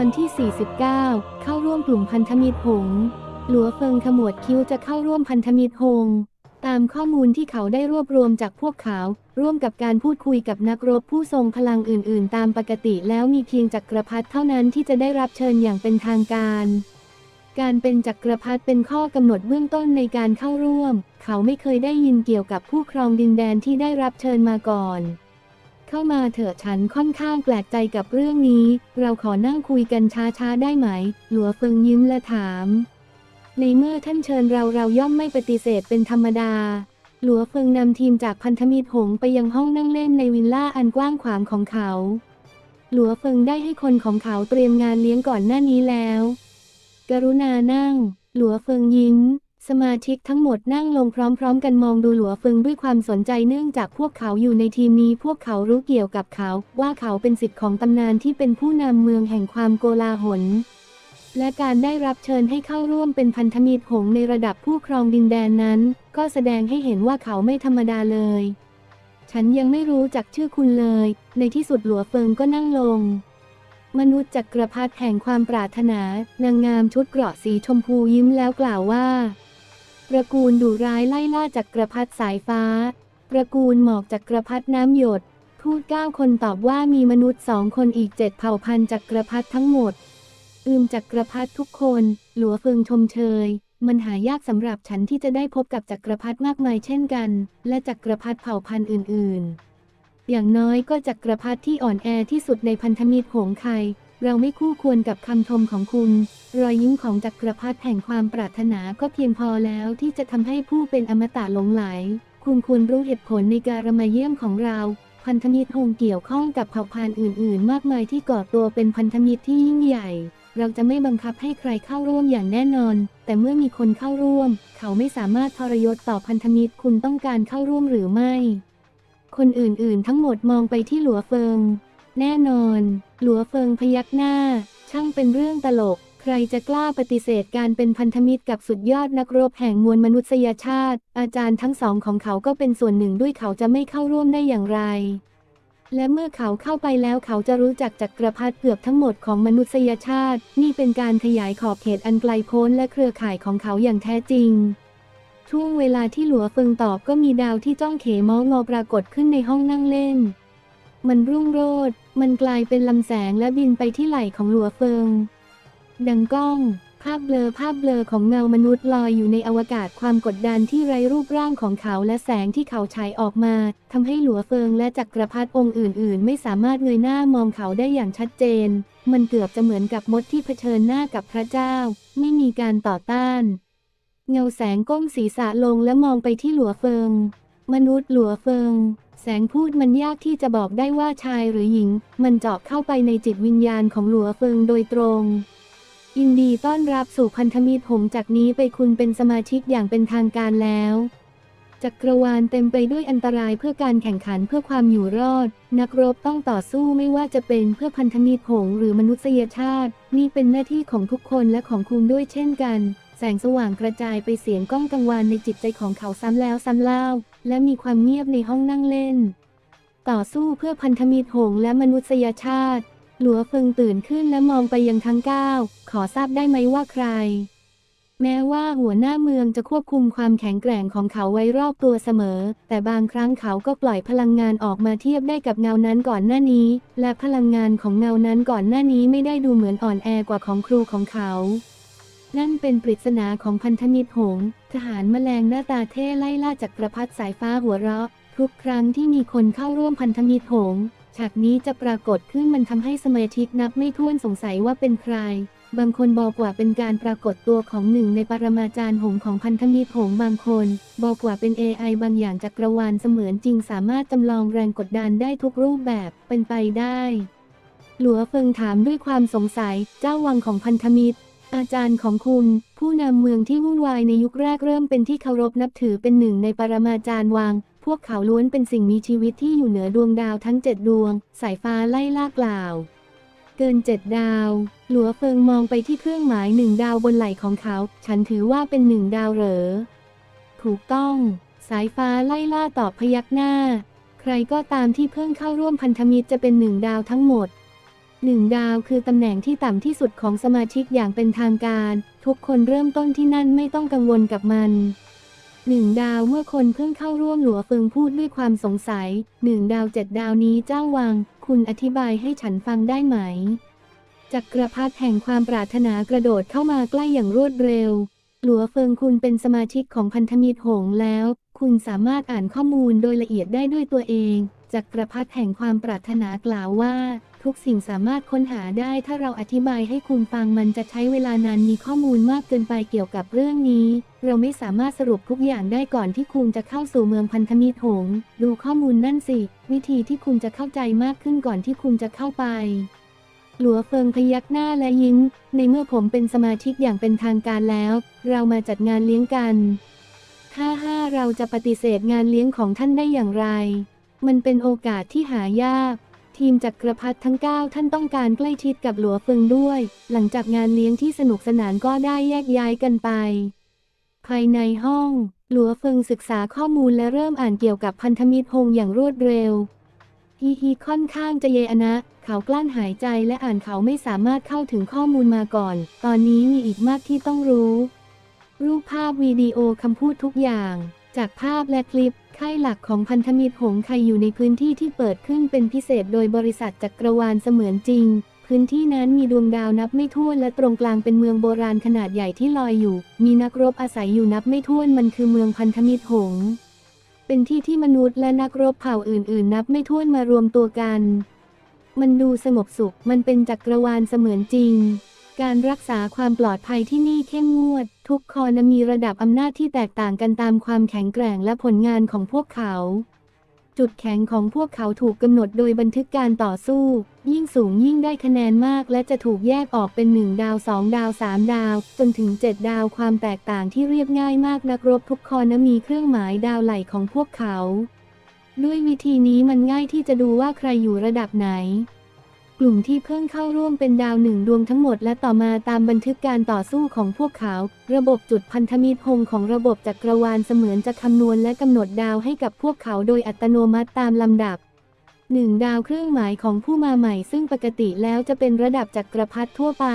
อนที่ 49 เข้าร่วมกลุ่มพันธมิตรหง หลัวเฟิงขมวดคิ้วจะเข้าร่วมพันธมิตรหง ตามข้อมูลที่เขาได้รวบรวมจากพวกเขา ร่วมกับการพูดคุยกับนักรบผู้ทรงพลังอื่น ๆ ตามปกติแล้วมีเพียงจักรพรรดิเท่านั้นที่จะได้รับเชิญอย่างเป็นทางการการเป็นจักรพรรดิเป็นข้อกำหนดเบื้องต้นในการเข้าร่วม เขาไม่เคยได้ยินเกี่ยวกับผู้ครองดินแดนที่ได้รับเชิญมาก่อน เข้ามาเถอะฉันค่อนข้างแปลกใจกับเรื่องนี้ เราขอนั่งคุยกันช้าๆได้ไหม หลัวเฟิงยิ้มและถาม ในเมื่อท่านเชิญเราเราย่อมไม่ปฏิเสธเป็นธรรมดา หลัวเฟิงนำทีมจากพันธมิตรหงไปยังห้องนั่งเล่นในวิลล่าอันกว้างขวางของเขา หลัวเฟิงได้ให้คนของเขาเตรียมงานเลี้ยงก่อนหน้านี้แล้ว กรุณานั่ง หลัวเฟิงยิ้ม สมาชิกทั้งหมดนั่งลงพร้อม ๆ กันมองดูหลัวเฟิงด้วยความสนใจเนื่องจากพวกเขาอยู่ในทีมนี้พวกเขารู้เกี่ยวกับเขา ว่าเขาเป็นสิทธิ์ของตำนานที่เป็นผู้นำเมืองแห่งความโกลาหล และการได้รับเชิญให้เข้าร่วมเป็นพันธมิตรหงในระดับผู้ครองดินแดนนั้น ก็แสดงให้เห็นว่าเขาไม่ธรรมดาเลย ฉันยังไม่รู้จักชื่อคุณเลย ในที่สุดหลัวเฟิงก็นั่งลงมนุษย์จักรพรรดิแห่งความปรารถนา นางงามชุดเกราะสีชมพูยิ้มแล้วกล่าวว่า ระกูลดุร้ายไล่ล่าจักรพรรดิสายฟ้าตระกูลหมอกจักรพรรดิน้ำหยดพูดเก้าคนตอบว่ามีมนุษย์สองคนอีกเจ็ดเผ่าพันธุ์จักรพรรดิทั้งหมด อืมจักรพรรดิทุกคน หลัวเฟิงชมเชย มันหายากสำหรับฉันที่จะได้พบกับจักรพรรดิมากมายเช่นกัน และจักรพรรดิเผ่าพันธุ์อื่น ๆ อย่างน้อยก็จักรพรรดิที่อ่อนแอที่สุดในพันธมิตรหงไค เราไม่คู่ควรกับคำชมของคุณ รอยยิ้มของจักรพรรดิแห่งความปรารถนาก็เพียงพอแล้วที่จะทำให้ผู้เป็นอมตะหลงไหล คุณควรรู้เหตุผลในการมาเยี่ยมของเรา พันธมิตรหงเกี่ยวข้องกับเผ่าพันธุ์อื่น ๆ มากมายที่ก่อตัวเป็นพันธมิตรที่ยิ่งใหญ่ เราจะไม่บังคับให้ใครเข้าร่วมอย่างแน่นอน แต่เมื่อมีคนเข้าร่วม เขาไม่สามารถทรยศต่อพันธมิตรคุณต้องการเข้าร่วมหรือไม่ คนอื่น ๆ ทั้งหมดมองไปที่หลัวเฟิง แน่นอน หลัวเฟิงพยักหน้า ช่างเป็นเรื่องตลก ใครจะกล้าปฏิเสธการเป็นพันธมิตรกับสุดยอดนักรบแห่งมวลมนุษยชาติ อาจารย์ทั้งสองของเขาก็เป็นส่วนหนึ่งด้วยเขาจะไม่เข้าร่วมได้อย่างไร และเมื่อเขาเข้าไปแล้วเขาจะรู้จักจักรพรรดิเกือบทั้งหมดของมนุษยชาติ นี่เป็นการขยายขอบเขตอันไกลโพ้นและเครือข่ายของเขาอย่างแท้จริงช่วงเวลาที่หลัวเฟิงตอบก็มีดาวที่จ้องเขมองอปรากฏขึ้นในห้องนั่งเล่น มันรุ่งโรจน์มันกลายเป็นลำแสงและบินไปที่ไหล่ของหลัวเฟิง ดังก้อง ภาพเบลอภาพเบลอของเงามนุษย์ลอยอยู่ในอวกาศความกดดันที่ไร้รูปร่างของเขาและแสงที่เขาฉายออกมาทำให้หลัวเฟิงและจักรพรรดิองค์อื่น ๆ ไม่สามารถเงยหน้ามองเขาได้อย่างชัดเจน มันเกือบจะเหมือนกับมดที่เผชิญหน้ากับพระเจ้า ไม่มีการต่อต้าน เงาแสงก้มศีรษะลงและมองไปที่หลัวเฟิง มนุษย์หลัวเฟิง แสงพูดมันยากที่จะบอกได้ว่าชายหรือหญิง มันเจาะเข้าไปในจิตวิญญาณของหลัวเฟิงโดยตรงยินดีต้อนรับสู่พันธมิตรหงจากนี้ไปคุณเป็นสมาชิกอย่างเป็นทางการแล้ว จักรวาลเต็มไปด้วยอันตรายเพื่อการแข่งขันเพื่อความอยู่รอด นักรบต้องต่อสู้ไม่ว่าจะเป็นเพื่อพันธมิตรหงหรือมนุษยชาติ นี่เป็นหน้าที่ของทุกคนและของคุณด้วยเช่นกัน แสงสว่างกระจายไปเสียงก้องกังวานในจิตใจของเขาซ้ำแล้วซ้ำเล่า และมีความเงียบในห้องนั่งเล่น ต่อสู้เพื่อพันธมิตรหงและมนุษยชาติ หลัวเฟิงตื่นขึ้นและมองไปยังทั้งเก้าขอทราบได้ไหมว่าใคร แม้ว่าหัวหน้าเมืองจะควบคุมความแข็งแกร่งของเขาไว้รอบตัวเสมอ แต่บางครั้งเขาก็ปล่อยพลังงานออกมาเทียบได้กับเงานั้นก่อนหน้านี้ และพลังงานของเงานั้นก่อนหน้านี้ไม่ได้ดูเหมือนอ่อนแอกว่าของครูของเขา นั่นเป็นปริศนาของพันธมิตรหง ทหารแมลงหน้าตาเท่ไล่ล่าจักรพรรดิสายฟ้าหัวเราะ ทุกครั้งที่มีคนเข้าร่วมพันธมิตรหง ฉากนี้จะปรากฏขึ้นมันทำให้สมาชิกนับไม่ถ้วนสงสัยว่าเป็นใคร บางคนบอกว่าเป็นการปรากฏตัวของหนึ่งในปรมาจารย์หงของพันธมิตรหงบางคน บอกว่าเป็น AI บางอย่างจักรวาลเสมือนจริงสามารถจำลองแรงกดดันได้ทุกรูปแบบเป็นไปได้ หลัวเฟิงถามด้วยความสงสัยเจ้าวังของพันธมิตร อาจารย์ของคุณ ผู้นำเมืองที่วุ่นวายในยุคแรกเริ่มเป็นที่เคารพนับถือเป็นหนึ่งในปรมาจารย์วัง พวกเขาล้วนเป็นสิ่งมีชีวิตที่อยู่เหนือดวงดาวทั้งเจ็ดดวง สายฟ้าไล่ล่ากล่าว เกินเจ็ดดาว หลัวเฟิงมองไปที่เครื่องหมายหนึ่งดาวบนไหล่ของเขา ฉันถือว่าเป็นหนึ่งดาวเหรอ ถูกต้อง สายฟ้าไล่ล่าตอบพยักหน้า ใครก็ตามที่เพิ่งเข้าร่วมพันธมิตรจะเป็นหนึ่งดาวทั้งหมด หนึ่งดาวคือตำแหน่งที่ต่ำที่สุดของสมาชิกอย่างเป็นทางการ ทุกคนเริ่มต้นที่นั่นไม่ต้องกังวลกับมันหนึ่งดาวเมื่อคนเพิ่งเข้าร่วมหลัวเฟิงพูดด้วยความสงสัยหนึ่งดาวเจ็ดดาวนี้เจ้าวัง คุณอธิบายให้ฉันฟังได้ไหม จักรพรรดิแห่งความปรารถนากระโดดเข้ามาใกล้อย่างรวดเร็ว หลัวเฟิงคุณเป็นสมาชิกของพันธมิตรหงแล้ว คุณสามารถอ่านข้อมูลโดยละเอียดได้ด้วยตัวเอง จักรพรรดิแห่งความปรารถนากล่าวว่า ทุกสิ่งสามารถค้นหาได้ ถ้าเราอธิบายให้คุณฟังมันจะใช้เวลานานมีข้อมูลมากเกินไปเกี่ยวกับเรื่องนี้ เราไม่สามารถสรุปทุกอย่างได้ก่อนที่คุณจะเข้าสู่เมืองพันธมิตรหง ดูข้อมูลนั่นสิ วิธีที่คุณจะเข้าใจมากขึ้นก่อนที่คุณจะเข้าไปหลัวเฟิงพยักหน้าและยิ้ม ในเมื่อผมเป็นสมาชิกอย่างเป็นทางการแล้ว เรามาจัดงานเลี้ยงกันถ้าห้าเราจะปฏิเสธงานเลี้ยงของท่านได้อย่างไร มันเป็นโอกาสที่หายาก ทีมจักรพรรดิทั้ง 9 ท่านต้องการใกล้ชิดกับหลัวเฟิงด้วย หลังจากงานเลี้ยงที่สนุกสนานก็ได้แยกย้ายกันไป ภายในห้อง หลัวเฟิงศึกษาข้อมูลและเริ่มอ่านเกี่ยวกับพันธมิตรฮงอย่างรวดเร็วฮีฮีค่อนข้างจะเยอะนะ เขากลั้นหายใจและอ่านเขาไม่สามารถเข้าถึงข้อมูลมาก่อน ตอนนี้มีอีกมากที่ต้องรู้ รูปภาพวิดีโอคำพูดทุกอย่าง จากภาพและคลิป ค่ายหลักของพันธมิตรหงส์ไคอยู่ในพื้นที่ที่เปิดขึ้นเป็นพิเศษโดยบริษัทจักรวาลเสมือนจริง พื้นที่นั้นมีดวงดาวนับไม่ถ้วนและตรงกลางเป็นเมืองโบราณขนาดใหญ่ที่ลอยอยู่ มีนักรบอาศัยอยู่นับไม่ถ้วนมันคือเมืองพันธมิตรหง เป็นที่ที่มนุษย์และนักรบเผ่าอื่น ๆ นับไม่ถ้วนมารวมตัวกัน มันดูสงบสุข มันเป็นจักรวาลเสมือนจริง การรักษาความปลอดภัยที่นี่เข้มงวด ทุกคอนมีระดับอำนาจที่แตกต่างกันตามความแข็งแกร่งและผลงานของพวกเขา จุดแข็งของพวกเขาถูกกำหนดโดยบันทึกการต่อสู้ ยิ่งสูงยิ่งได้คะแนนมาก และจะถูกแยกออกเป็น 1 ดาว 2 ดาว 3 ดาว จนถึง 7 ดาวความแตกต่างที่เรียบง่ายมากนักรบทุกคอนมีเครื่องหมายดาวไหลของพวกเขา ด้วยวิธีนี้มันง่ายที่จะดูว่าใครอยู่ระดับไหน กลุ่มที่เพิ่งเข้าร่วมเป็นดาวหนึ่งดวงทั้งหมดและต่อมาตามบันทึกการต่อสู้ของพวกเขา ระบบจุดพันธมิตรหงของระบบจักรวาลเสมือนจะคำนวณและกำหนดดาวให้กับพวกเขาโดยอัตโนมัติตามลำดับหนึ่งดาวเครื่องหมายของผู้มาใหม่ซึ่งปกติแล้วจะเป็นระดับจักรพรรดิทั่วไป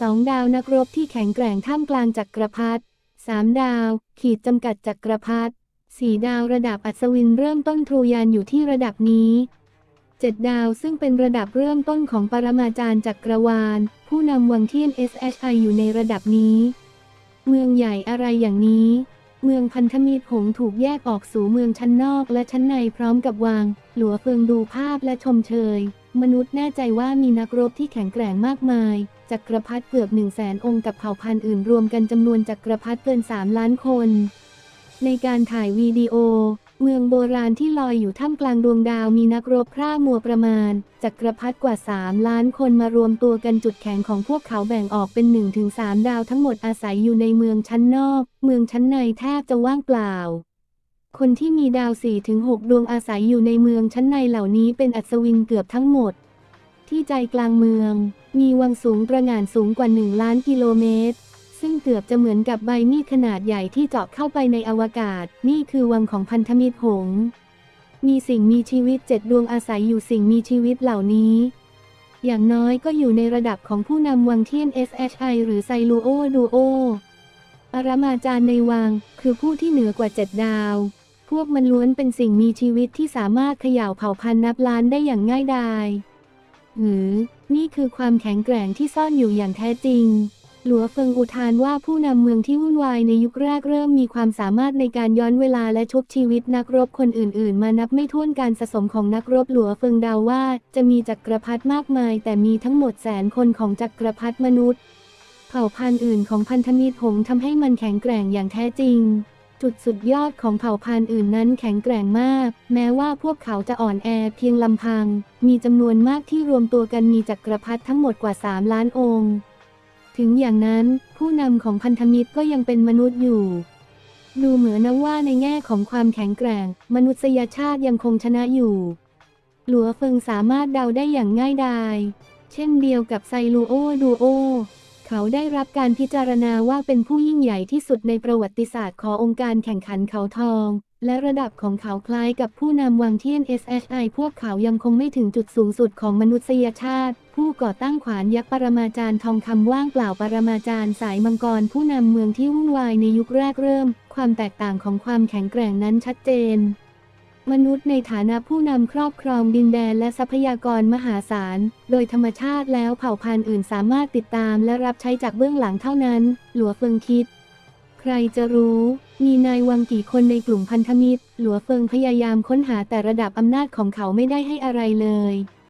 สองดาวนักรบที่แข็งแกร่งท่ามกลางจักรพรรดิสามดาว ขีดจำกัดจักรพรรดิสี่ดาวระดับอัศวินเริ่มต้นทรูยานอยู่ที่ระดับนี้ เจ็ดดาวซึ่งเป็นระดับเริ่มต้นของปรมาจารย์จักรวาล ผู้นำวังเทียน SHI อยู่ในระดับนี้ เมืองใหญ่อะไรอย่างนี้ เมืองพันธมิตรหงถูกแยกออกสู่เมืองชั้นนอกและชั้นในพร้อมกับวังหลัวเฟิงดูภาพและชมเชย มนุษย์แน่ใจว่ามีนักรบที่แข็งแกร่งมากมาย จักรพรรดิเกือบหนึ่งแสนองค์กับเผ่าพันธุ์อื่นรวมกันจำนวนจักรพรรดิเกิน 3 ล้านคน ในการถ่ายวีดีโอ เมืองโบราณที่ลอยอยู่ท่ามกลางดวงดาวมีนักรบพร่ามัวประมาณ จักรพรรดิกว่า 3 ล้านคนมารวมตัวกันจุดแข็งของพวกเขาแบ่งออกเป็น 1-3 ดาวทั้งหมดอาศัยอยู่ในเมืองชั้นนอก เมืองชั้นในแทบจะว่างเปล่า คนที่มีดาว4-6 ดวงอาศัยอยู่ในเมืองชั้นในเหล่านี้เป็นอัศวินเกือบทั้งหมด ที่ใจกลางเมือง มีวังสูงประหง่านสูงกว่า 1 ล้านกิโลเมตร ซึ่งเกือบจะเหมือนกับใบมีดขนาดใหญ่ที่เจาะเข้าไปในอวกาศ นี่คือวังของพันธมิตรหง มีสิ่งมีชีวิตเจ็ดดวงอาศัยอยู่สิ่งมีชีวิตเหล่านี้ อย่างน้อยก็อยู่ในระดับของผู้นำวังเทียน SHI หรือไซลูโอดูโอปรมาจารย์ในวัง คือผู้ที่เหนือกว่าเจ็ดดาว พวกมันล้วนเป็นสิ่งมีชีวิตที่สามารถเขย่าเผ่าพันธุ์นับล้านได้อย่างง่ายดายหรือนี่คือความแข็งแกร่งที่ซ่อนอยู่อย่างแท้จริง หลัวเฟิงอุทานว่าผู้นำเมืองที่วุ่นวายในยุคแรกเริ่มมีความสามารถในการย้อนเวลาและชุบชีวิตนักรบคนอื่น ๆ มานับไม่ถ้วนการสะสมของนักรบหลัวเฟิงเดาว่า จะมีจักรพรรดิมากมาย แต่มีทั้งหมดแสนคนของจักรพรรดิมนุษย์ เผ่าพันธุ์อื่นของพันธมิตรหงทำให้มันแข็งแกร่งอย่างแท้จริง จุดสุดยอดของเผ่าพันธุ์อื่นนั้นแข็งแกร่งมาก แม้ว่าพวกเขาจะอ่อนแอเพียงลำพัง มีจำนวนมากที่รวมตัวกันมีจักรพรรดิทั้งหมดกว่า 3 ล้านองค์ ถึงอย่างนั้นผู้นำของพันธมิตรก็ยังเป็นมนุษย์อยู่ ดูเหมือนนะว่าในแง่ของความแข็งแกร่ง มนุษยชาติยังคงชนะอยู่ หลัวเฟิงสามารถเดาได้อย่างง่ายดาย เช่นเดียวกับไซลูโอดูโอ เขาได้รับการพิจารณาว่าเป็นผู้ยิ่งใหญ่ที่สุดในประวัติศาสตร์ขององค์การแข่งขันเขาทอง และระดับของเขาคล้ายกับผู้นำวังเทียน SHI พวกเขายังคงไม่ถึงจุดสูงสุดของมนุษยชาติ ผู้ก่อตั้งขวานยักษ์ปรมาจารย์ทองคำว่างเปล่าปรมาจารย์สายมังกรผู้นำเมืองที่วุ่นวายในยุคแรกเริ่ม ความแตกต่างของความแข็งแกร่งนั้นชัดเจน มนุษย์ในฐานะผู้นำครอบครองดินแดนและทรัพยากรมหาศาล โดยธรรมชาติแล้วเผ่าพันธุ์อื่นสามารถติดตามและรับใช้จากเบื้องหลังเท่านั้น หลัวเฟิงคิด ใครจะรู้ มีนายวังกี่คนในกลุ่มพันธมิตร หลัวเฟิงพยายามค้นหาแต่ระดับอำนาจของเขาไม่ได้ให้อะไรเลย